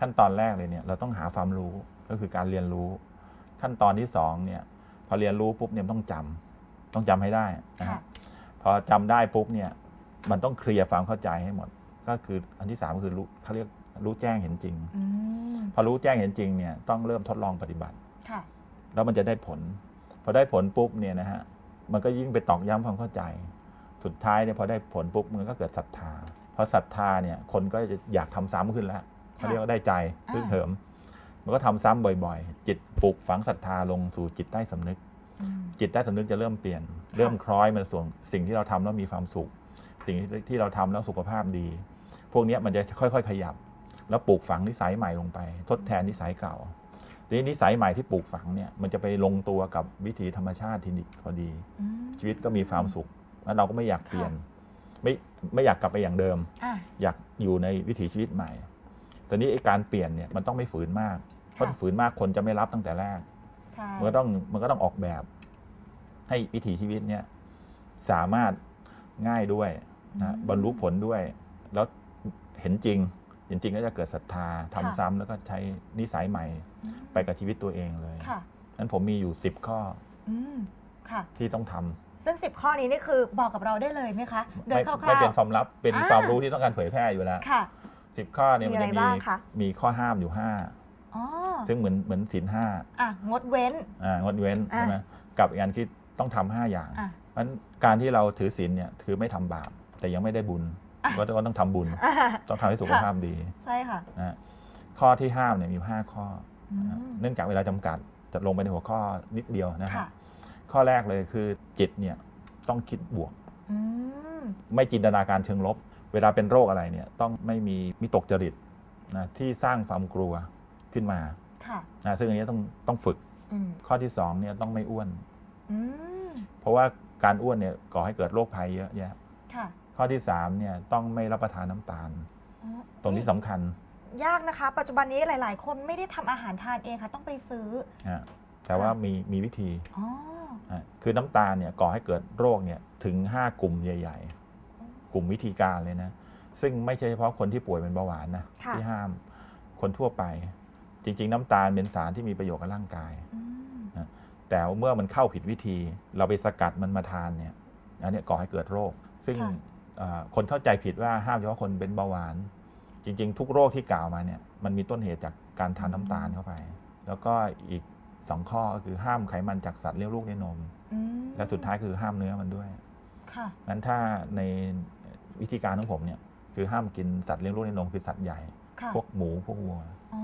ขั้นตอนแรกเลยเนี่ยเราต้องหาความรู้ก็คือการเรียนรู้ ขั้นตอนที่สองเนี่ยพอเรียนรู้ปุ๊บเนี่ยต้องจำต้องจำให้ได้นะฮะค่ะพอจำได้ปุ๊บเนี่ยมันต้องเคลียร์ความเข้าใจให้หมด ก็คืออันที่สามก็คือรู้เขาเรียกรู้แจ้งเห็นจริงอืมพอรู้แจ้งเห็นจริงเนี่ยต้องเริ่มทดลองปฏิบัติค่ะแล้วมันจะได้ผล พอได้ผลปุ๊บเนี่ยนะฮะมันก็ยิ่งไปตอกย้ำความเข้าใจ สุดท้ายเนี่ยพอได้ผลปุ๊บมันก็เกิดศรัทธาพอศรัทธาเนี่ยคนก็จะอยากทำซ้ำขึ้นแล้ว เขาเรียกว่าได้ใจพึ่งเหิม มันก็ทำซ้ำบ่อยๆ จิตปลูกฝังศรัทธาลงสู่จิตใต้สำนึกอืมจิตใต้สำนึกจะเริ่มเปลี่ยน เริ่มคล้อยมันส่วนสิ่งที่เราทำแล้วมีความสุข สิ่งที่เราทำแล้วสุขภาพดี พวกเนี้ยมันจะค่อยๆ ขยับ แล้วปลูกฝังนิสัยใหม่ลงไป ทดแทนนิสัยเก่าทีนี้นิสัยใหม่ที่ปลูกฝังเนี่ยมันจะไปลงตัวกับวิถีธรรมชาติที่ดีพอดีอืมชีวิตก็มีความสุข แล้วเราก็ไม่อยากเปลี่ยน ไม่ไม่อยากกลับไปอย่างเดิมอะอยากอยู่ในวิถีชีวิตใหม่ ตอนนี้ไอ้การเปลี่ยนเนี่ยมันต้องไม่ฝืนมาก เพราะค่ะฝืนมากคนจะไม่รับตั้งแต่แรก ใช่มันก็ต้องมันก็ต้องออกแบบ ให้วิถีชีวิตเนี่ยสามารถง่ายด้วยนะบรรลุผลด้วย แล้วเห็นจริงเห็นจริงก็จะเกิดศรัทธาทำซ้ำแล้วก็ใช้นิสัยใหม่อืมไปกับชีวิตตัวเองเลยค่ะนั้นผมมีอยู่ 10 ข้ออืมค่ะ ที่ต้องทำซึ่ง 10 ข้อนี้นี่คือบอกกับเราได้เลยไหมคะโดยไม่คร่าวๆไม่เป็นความลับเป็นอ่าความรู้ที่ต้องการเผยแพร่อยู่แล้วค่ะ สิบข้อเนี่ยมีมันอะไรจะมีบ้างคะ มีข้อห้ามอยู่ห้าอ๋อซึ่งเหมือนเหมือนศีลห้าอะงดเว้น อ่างดเว้นอะ ใช่ไหมกับอีกอันที่ต้องทำห้าอย่าง อะมันการที่เราถือศีลเนี่ยถือไม่ทำบาปแต่ยังไม่ได้บุญก็ก็ต้องทำบุญ อะต้องทำให้สุขภาพดีใช่ค่ะนะฮะข้อที่ห้ามเนี่ยมีอยู่ห้าข้อ อืนะฮะมเนื่องจากเวลาจำกัดจะลงไปในหัวข้อนิดเดียวนะฮะค่ะข้อแรกเลยคือจิตเนี่ยต้องคิดบวก อืมไม่จินตนาการเชิงลบ เวลาเป็นโรคอะไรเนี่ยต้องไม่มีมิตกจริตนะที่สร้างความกลัวขึ้นมาค่ะนะซึ่งอันนี้ต้องต้องฝึกอืมข้อที่สองเนี่ยต้องไม่อ้วนอืมเพราะว่าการอ้วนเนี่ยก่อให้เกิดโรคภัยเยอะแยะค่ะข้อที่สามเนี่ยต้องไม่รับประทานน้ำตาลอ๋อตรงนี้สำคัญ ยากนะคะ ปัจจุบันนี้หลาย ๆ คนไม่ได้ทำอาหารทานเองค่ะ ต้องไปซื้อนะแต่ว่ามีมีวิธีอ๋อนะคือน้ำตาลเนี่ยก่อให้เกิดโรคเนี่ยถึง 5 กลุ่มใหญ่ ๆ กลุ่มวิธีการเลยนะ ซึ่งไม่ใช่เฉพาะคนที่ป่วยเป็นเบาหวานนะค่ะที่ห้ามคนทั่วไป จริง ๆ น้ำตาลเป็นสารที่มีประโยชน์กับร่างกายอืมแต่เมื่อมันเข้าผิดวิธี เราไปสกัดมันมาทานเนี่ยอันเนี้ยก่อให้เกิดโรค ซึ่งเอ่อคนเข้าใจผิดว่าห้ามเฉพาะคนเป็นเบาหวาน จริง ๆ ทุกโรคที่กล่าวมาเนี่ยมันมีต้นเหตุจากการทานน้ำตาลเข้าไป แล้วก็อีกสองข้อก็คือห้ามไขมันจากสัตว์เลี้ยงลูกด้วยนมอืมและสุดท้ายคือห้ามเนื้อมันด้วย ค่ะงั้นถ้าใน วิธีการของผมเนี่ยคือห้ามกินสัตว์เลี้ยงลูกด้วยนมคือสัตว์ใหญ่ ค่ะพวกหมูพวกวัวอ๋อ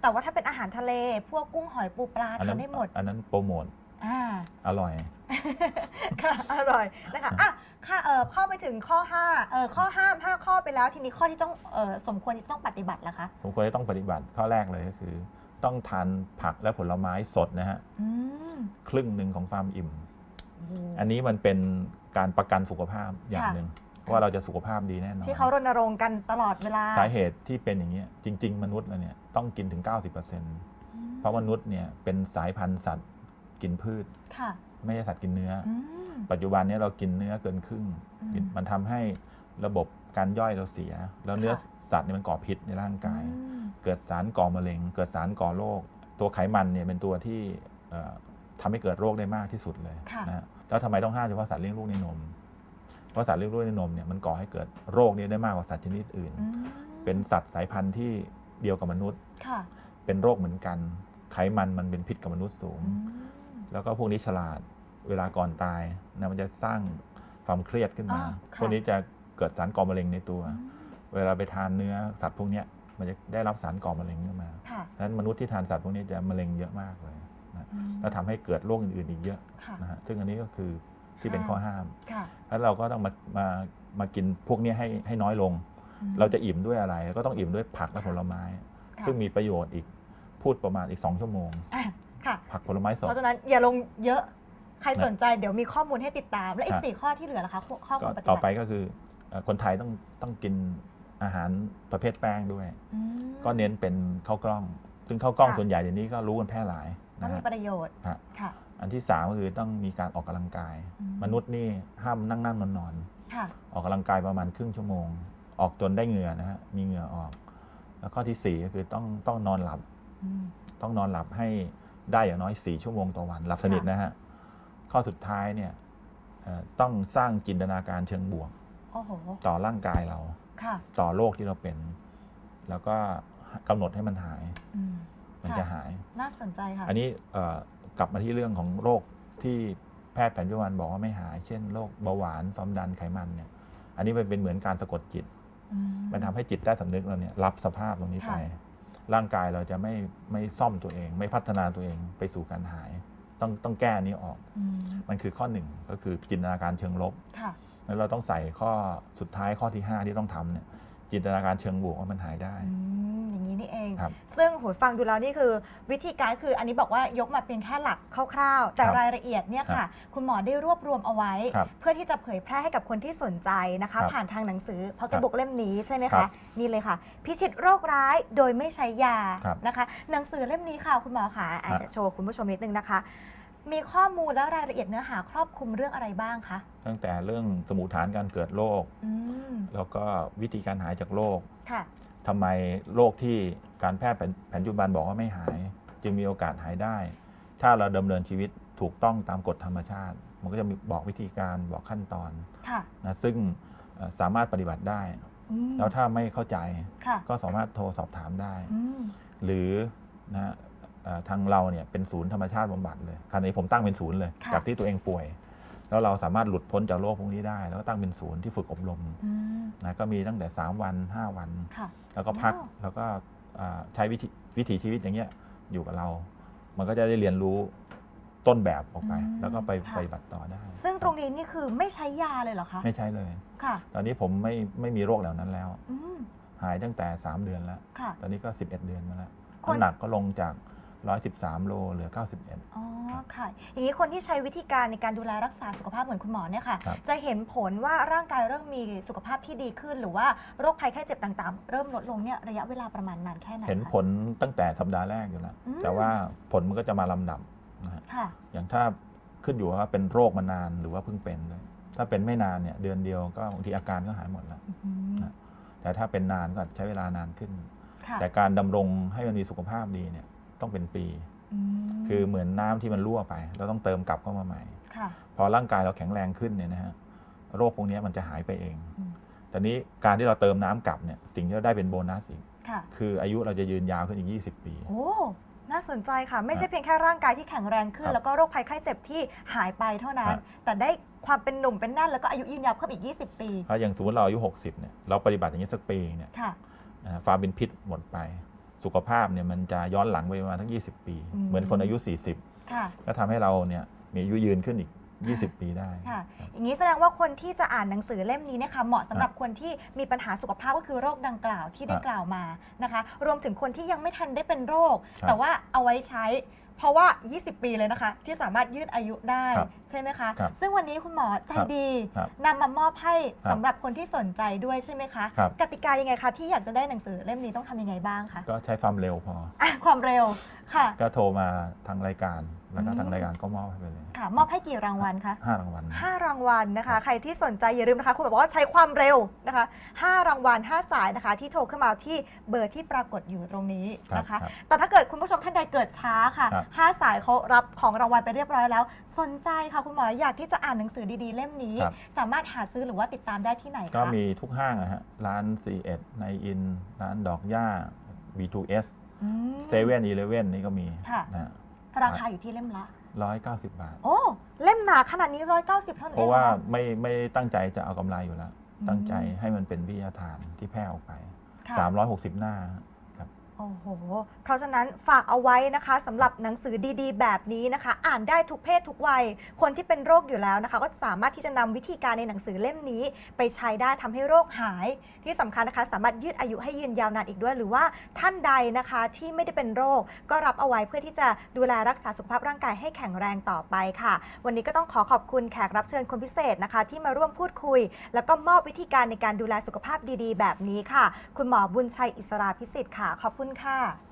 แต่ว่าถ้าเป็นอาหารทะเล พวกกุ้งหอยปูปลาอัทานั้นนได้หมดอันนั้นโปรโมทอ่า อร่อย ค่ะอร่อยนะคะอะค่ะเออเข้าไปถึงข้อ5เออข้อห้าม5ข้อไปแล้ว ทีนี้ข้อที่ต้องเออสมควรที่จะต้องปฏิบัติล่ะคะผมควรจะต้องปฏิบัติข้อแรกเลยก็คือ ต้องทานผักและผลไม้สดนะฮะอืมครึ่งหนึ่งของความอิ่มโอ้โหอันนี้มันเป็นการประกันสุขภาพอย่างค่ะหนึ่ง ว่าเราจะสุขภาพดีแน่นอนที่เขารณรงค์กันตลอดเวลา สาเหตุที่เป็นอย่างนี้ยจริง ๆ มนุษย์เราเนี่ยต้องกินถึง 90%เพราะมนุษย์เนี่ยเป็นสายพันธุ์สัตว์กินพืชค่ะไม่ใช่สัตว์กินเนื้อออืมปัจจุบันเนี้เรากินเนื้อเกินครึ่งอืมกินมันทำให้ระบบการย่อยเราเสีย แล้วเนื้อค่ะสัตว์เนี่ยมันก่อพิษในร่างกายอืมเกิดสารก่อมะเร็ง เกิดสารก่อโรคตัวไขมันเนี่ยเป็นตัวที่เอ่อทำให้เกิดโรคได้มากที่สุดเลยค่ะนะฮะแล้วทำไมต้องห้ามเฉพาะสัตว์เลี้ยงลูกในนม เพราะสัตว์เลี้ยงลูกในนมเนี่ยมันก่อให้เกิดโรคนี้ได้มากกว่าสัตว์ชนิดอื่นอืมเป็นสัตว์สายพันธุ์ที่เดียวกับมนุษย์ค่ะเป็นโรคเหมือนกัน ไขมันมันเป็นพิษกับมนุษย์สูงอืมแล้วก็พวกนี้ฉลาดเวลาก่อนตายนะมันจะสร้างความเครียดขึ้นมาอ่าค่ะพวกนี้จะเกิดสารก่อมะเร็งในตัวอืมเวลาไปทานเนื้อสัตว์พวกเนี้ยมันจะได้รับสารก่อมะเร็งขึ้นมาค่ะดังนั้นมนุษย์ที่ทานสัตว์พวกนี้จะมะเร็งเยอะมากเลยนะอืมแล้วทำให้เกิดโรคอื่นๆอีกเยอะค่ะนะฮะ ซึ่งอันนี้ก็คือ ที่เป็นข้อห้ามค่ะแล้วเราก็ต้องมามามากินพวกนี้ให้ให้น้อยลงอืมเราจะอิ่มด้วยอะไร ก็ต้องอิ่มด้วยผักและผลไม้ค่ะซึ่งมีประโยชน์อีกพูดประมาณอีก 2 ชั่วโมงอะค่ะผักผลไม้สดเพราะฉะนั้นอย่าลงเยอะใครนะสนใจเดี๋ยวมีข้อมูลให้ติดตาม และอีครักบสี่ข้อที่เหลือล่ะคะข้อข้อคก็วรปฏิต่อบัติไปก็คือเอ่อคนไทยต้องต้องกินอาหารประเภทแป้งด้วยอืมก็เน้นเป็นข้าวกล้อง ซึ่งข้าวกล้องค่ะส่วนใหญ่เดี๋ยวนี้ก็รู้กันแพร่หลายต้อนะงมีฮะประโยชน์ฮะค่ะ อันที่สามก็คือต้องมีการออกกำลังกายอืมมนุษย์นี่ห้ามนั่งนั่งนอนนอนค่ะออกกำลังกายประมาณครึ่งชั่วโมง ออกจนได้เหงื่อนะฮะมีเหงื่อออก แล้วข้อที่สี่ก็คือต้องต้องนอนหลับอืมต้องนอนหลับให้ได้อย่างน้อย4ชั่วโมงต่อวัน หลับสนิทค่ะนะฮะข้อสุดท้ายเนี่ยเอ่อต้องสร้างจินตนาการเชิงบวกโอ้โหต่ต่อร่างกายเราค่ะต่อโรคที่เราเป็น แล้วก็กำหนดให้มันหายอืมมันค่ะจะหาย น่าสนใจค่ะ อันนี้เอ่อ กลับมาที่เรื่องของโรคที่แพทย์แผนปัจจุบันบอกว่าไม่หาย เช่นโรคเบาหวานความดันไขมันเนี่ย อันนี้มันเป็นเหมือนการสะกดจิตอืมันทำให้จิตใต้สำนึกเราเนี่ยรับสภาพตรงนี้ไปค่ะร่างกายเราจะไม่ไม่ซ่อมตัวเอง ไม่พัฒนาตัวเองไปสู่การหาย ต้องต้องแก้อันนี้ออกอืมมันคือข้อหนึ่งก็คือจินตนาการเชิงลบค่ะแล้วเราต้องใส่ข้อสุดท้ายข้อที่ 5 ที่ต้องทำเนี่ยจินตนาการเชิงบวกว่ามันหายได้อืมอย่าง นี้นี่เอง ครับซึ่งหูฟังดูแล้วนี่คือ วิธีการคืออันนี้บอกว่ายกมาเป็นแค่หลักคร่าวๆ แต่ครับรายละเอียดเนี่ยค่ะ คุณหมอได้รวบรวมเอาไว้ ครับเพื่อที่จะเผยแพร่ให้กับคนที่สนใจนะคะ ครับผ่านทางหนังสือพ็อกครัเก็ตบบุ๊กเล่มนี้ใช่ไหมครัคะบนี่เลยค่ะ พิชิตโรคร้ายโดยไม่ใช้ยาครับนะคะ หนังสือเล่มนี้ค่ะคุณหมอค่ะอะครับเดี๋ยวโชว์คุณผู้ชมนิดนึงนะคะ มีข้อมูลและรายละเอียดเนื้อหาครอบคลุมเรื่องอะไรบ้างคะตั้งแต่เรื่องสมุฐานการเกิดโรคอืมแล้วก็วิธีการหายจากโรคค่ะ ทำไมโรคที่การแพทย์แผนแผนปัจจุบันบอกว่าไม่หาย จึงมีโอกาสหายได้ ถ้าเราดำเนินชีวิตถูกต้องตามกฎธรรมชาติ มันก็จะมีบอกวิธีการบอกขั้นตอนค่ะนะซึ่งเอ่อสามารถปฏิบัติได้ อืมแล้วถ้าไม่เข้าใจค่ะก็สามารถโทรสอบถามได้ อืมหรือนะเอ่อทางเราเนี่ยเป็นศูนย์ธรรมชาติบำบัดเลยคราวนี้ผมตั้งเป็นศูนย์เลยค่ะจากที่ตัวเองป่วย แล้วเราสามารถหลุดพ้นจากโรคพวกนี้ได้ แล้วก็ตั้งเป็นศูนย์ที่ฝึกอบรมอืมนะก็มีตั้งแต่ 3 วัน 5 วันค่ะแล้วก็พักอ๋อแล้วก็อ่าใช้วิธีวิถีชีวิตอย่างเงี้ยอยู่กับเรา มันก็จะได้เรียนรู้ต้นแบบออกไปอืมแล้วก็ไปค่ะปฏิบัติต่อได้ ซึ่งตรงนี้นี่คือไม่ใช้ยาเลยเหรอคะ ไม่ใช่เลยค่ะ ตอนนี้ผมไม่ไม่มีโรคเหล่านั้นแล้วอืมหายตั้งแต่ 3 เดือนแล้วค่ะตอนนี้ก็ 11 เดือนมาแล้วคนน้ำหนักก็ลงจาก 113 โลเหลือ 91 อ๋อค่ะ อย่างนี้คนที่ใช้วิธีการในการดูแลรักษาสุขภาพเหมือนคุณหมอเนี่ยค่ะ ครับ จะเห็นผลว่าร่างกายเริ่มมีสุขภาพที่ดีขึ้น หรือว่าโรคภัยแค่เจ็บต่างๆ เริ่มลดลงเนี่ยระยะเวลาประมาณนานแค่ไหนคะ เห็นผลตั้งแต่สัปดาห์แรกอยู่แล้ว อืม แต่ว่าผลมันก็จะมาลำดับนะฮะค่ะ อย่างถ้าขึ้นอยู่ว่าเป็นโรคมานานหรือว่าเพิ่งเป็นด้วยถ้าเป็นไม่นานเนี่ยเดือนเดียวก็บางทีอาการก็หายหมดแล้ว อื้อหือนะแต่ถ้าเป็นนานก็อาจใช้เวลานานขึ้น ค่ะแต่การดำรงให้มันมีสุขภาพดีเนี่ย ต้องเป็นปีมคือเหมือนน้ำที่มันรั่วไป เราต้องเติมกลับเข้ามาใหม่ค่ะพอร่างกายเราแข็งแรงขึ้นเนี่ยนะฮะโรคพวกนี้มันจะหายไปเองอืมแต่นี้การที่เราเติมน้ำกลับเนี่ยสิ่งที่เราได้เป็นโบนัสอีกค่ะคืออายุเราจะยืนยาวขึ้นอีก 20 ปีโอ้น่าสนใจค่ะไม่ใช่เพียงแค่ร่างกายที่แข็งแรงขึ้คนรับแล้วก็โรคภัยไข้เจ็บที่หายไปเท่านั้นครับแต่ได้ความเป็นหนุ่มเป็นแน่นแล้วก็อายุยืนยาวเพิ่มอีก 20 ปีเพราะอย่างสมมติเราอายุ 60เนี่ยเราปฏิบัติอย่างนี้สักปีเนี่ยค่ะนะฮะความเป็นพิษหมดไป สุขภาพเนี่ยมันจะย้อนหลังไปประมาณทั้ง 20 ปี อืม เหมือนคนอายุ ค่ะ 40 ก็ทำให้เราเนี่ยมีอายุยืนขึ้นอีก 20 ปีได้ ค่ะ อย่างนี้แสดงว่าคนที่จะอ่านหนังสือเล่มนี้นะคะเหมาะสำหรับคนที่มีปัญหาสุขภาพก็คือโรคดังกล่าวที่ได้ครับกล่าวมานะคะ รวมถึงคนที่ยังไม่ทันได้เป็นโรค ครับแต่ว่าเอาไว้ใช้ เพราะว่า 20 ปีเลยนะคะ ที่สามารถยืดอายุได้ ครับ ใช่ไหมคะ ครับซึ่งวันนี้คุณหมอใจครับดีครับนำมามอบให้ครับสำหรับคนที่สนใจด้วยใช่ไหมคะ ครับ กติกายังไงคะ ที่อยากจะได้หนังสือเล่มนี้ต้องทำยังไงบ้างคะก็ใช้ความเร็วพอ อะความเร็วค่ะ ก็โทรมาทางรายการ แล้วก็อืม ทางรายการก็มอบให้ไปเลยค่ะ มอบให้กี่รางวัลคะ ห้ารางวัล 5 รางวัลนะคะ ใครที่สนใจอย่าลืมนะคะ คุณบอกว่าใช้ความเร็วนะคะ 5 รางวัล 5 สายนะคะ ที่โทรเข้ามาที่เบอร์ที่ปรากฏอยู่ตรงนี้นะคะ ครับแต่ถ้าเกิดคุณผู้ชมท่านใดเกิดช้าค่ะ ครับ5 สายเขารับของรางวัลไปเรียบร้อยแล้ว สนใจค่ะคุณหมออยากที่จะอ่านหนังสือดีๆ เล่มนี้ ครับ สามารถหาซื้อหรือว่าติดตามได้ที่ไหนก็คะมีทุกห้างนะฮะ ร้าน C1 ในอิน ร้านดอกหญ้า B2S อืม เซเว่นอีเลเว่นนี่ก็มีค่ะนะฮะราคาอยู่ที่เล่มละ ร้อยเก้าสิบบาท โอ้ เล่มหนาขนาดนี้ 190 เท่านั้นเพเองราะว่าหอคไม่ไม่ได้ตั้งใจจะเอากำไรอยู่แล้วอืมตั้งใจให้มันเป็นวิทยาทานที่แพร่ออกไป ค่ะ360 หน้าครับ โอ้โห เพราะฉะนั้นฝากเอาไว้นะคะสำหรับหนังสือดีๆ แบบนี้นะคะ อ่านได้ทุกเพศทุกวัย คนที่เป็นโรคอยู่แล้วนะคะ ก็สามารถที่จะนำวิธีการในหนังสือเล่มนี้ ไปใช้ได้ทำให้โรคหาย ที่สำคัญนะคะ สามารถยืดอายุให้ยืนยาวนานอีกด้วย หรือว่าท่านใดนะคะที่ไม่ได้เป็นโรค ก็รับเอาไว้เพื่อที่จะดูแลรักษาสุขภาพร่างกายให้แข็งแรงต่อไปค่ะ วันนี้ก็ต้องขอขอบคุณแขกรับเชิญคนพิเศษนะคะ ที่มาร่วมพูดคุย แล้วก็มอบวิธีการในการดูแลสุขภาพดีๆ แบบนี้ค่ะ คุณหมอบุญชัยอิสราพิสิทธิ์ค่ะขอบคุณคุณค่ะ